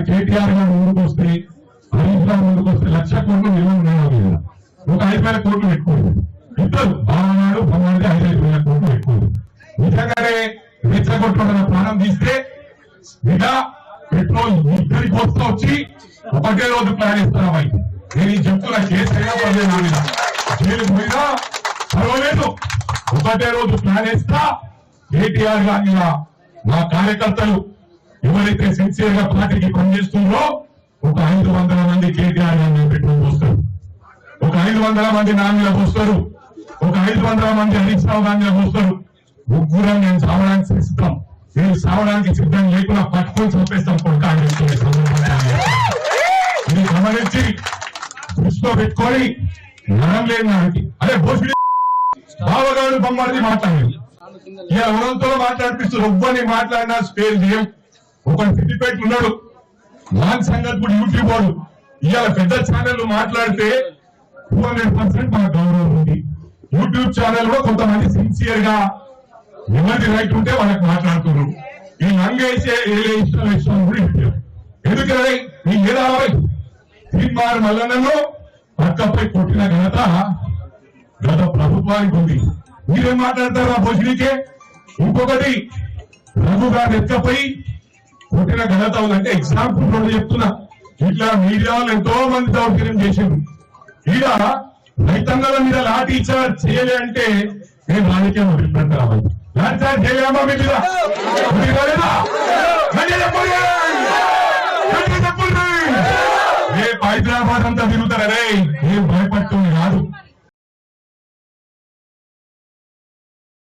మరి కేటీఆర్ గారు ముందుకు వస్తే హరీష్ రావు ముందుకు వస్తే లక్ష కోట్లు నిల్వ ఉన్నాయి కదా. ఒక ఐదు వేల కోట్లు పెట్టుకోండి ఇద్దరు బావనాడు బొమ్మడి ఐదు ఐదు వేల కోట్లు పెట్టుకోండి నిజంగానే రెచ్చగొట్టుకున్న ప్రాణం తీస్తే ఇక పెట్రోల్ ఇద్దరికి వస్తూ వచ్చి ఒకటే రోజు ప్లాన్ ఇస్తున్నాం అయితే నేను ఈ చెప్తున్న కేసు పర్లేదు నా మీద. జైలు పోయినా పర్వాలేదు. ఒకటే రోజు ప్లాన్ ఇస్తా కేటీఆర్ గారి మా కార్యకర్తలు ఎవరైతే సిన్సియర్గా పార్టీకి పనిచేస్తుందో ఒక ఐదు వందల మంది కేటీఆర్ గారిని పెట్టుకుని వస్తారు ఒక ఐదు వందల మంది నా మీద వస్తారు ఒక ఐదు వందల మంది హరీష్ రావు గారి మీద వస్తారు ముగ్గురం నేను సావడానికి సిద్ధం. నేను సావడానికి సిద్ధం లేకుండా పట్టుకొని చంపేస్తాం కొడుకు ఇది గమనించి దృష్టిలో పెట్టుకొని నరం లేని నాటికి అదే భోజనం బావగాడు బొమ్మడిది మాట్లాడారు ఇలా ఉనంతో మాట్లాడిపిస్తారు ఒవ్వని మాట్లాడినా స్పేర్ చేయం. ఒకటి సిద్దిపేట ఉన్నాడు. లాన్ సంగతి కూడా యూట్యూబ్ వాడు. ఇవాళ పెద్ద ఛానల్ మాట్లాడితే టూ హండ్రెడ్ పర్సెంట్ మన గౌరవం ఉంది. యూట్యూబ్ ఛానల్లో కొంతమంది సిన్సియర్గా ఎవరి రైట్ ఉంటే వాళ్ళకి మాట్లాడుతున్నారు. ఈ లంగేసే ఏలే ఇష్టం ఇష్టం కూడా ఇచ్చారు ఎందుకంటే నీ ఏదో తీర్మార్ మల్లన్నలో పక్కపై కొట్టిన ఘనత గత ప్రభుత్వానికి ఉంది. మీరేం మాట్లాడతారు ఆ భోజనికే? ఇంకొకటి రఘు గారు ఎక్కపై పుట్టిన ఘనత ఉందంటే ఎగ్జాంపుల్ కూడా చెప్తున్నా. ఇట్లా మీడియాలో ఎంతో మంది దౌర్జన్యం చేసింది ఈడ రైతాంగాల మీద లాఠీ చార్జ్ చేయలే అంటే నేను రాజకీయం అభిప్రాయం రావాలి. లాఠీ చార్జ్ చేయలేమా మీ మీద? హైదరాబాద్ అంతా తిరుగుతారా రే? ఏం భయపడుతుంది? కాదు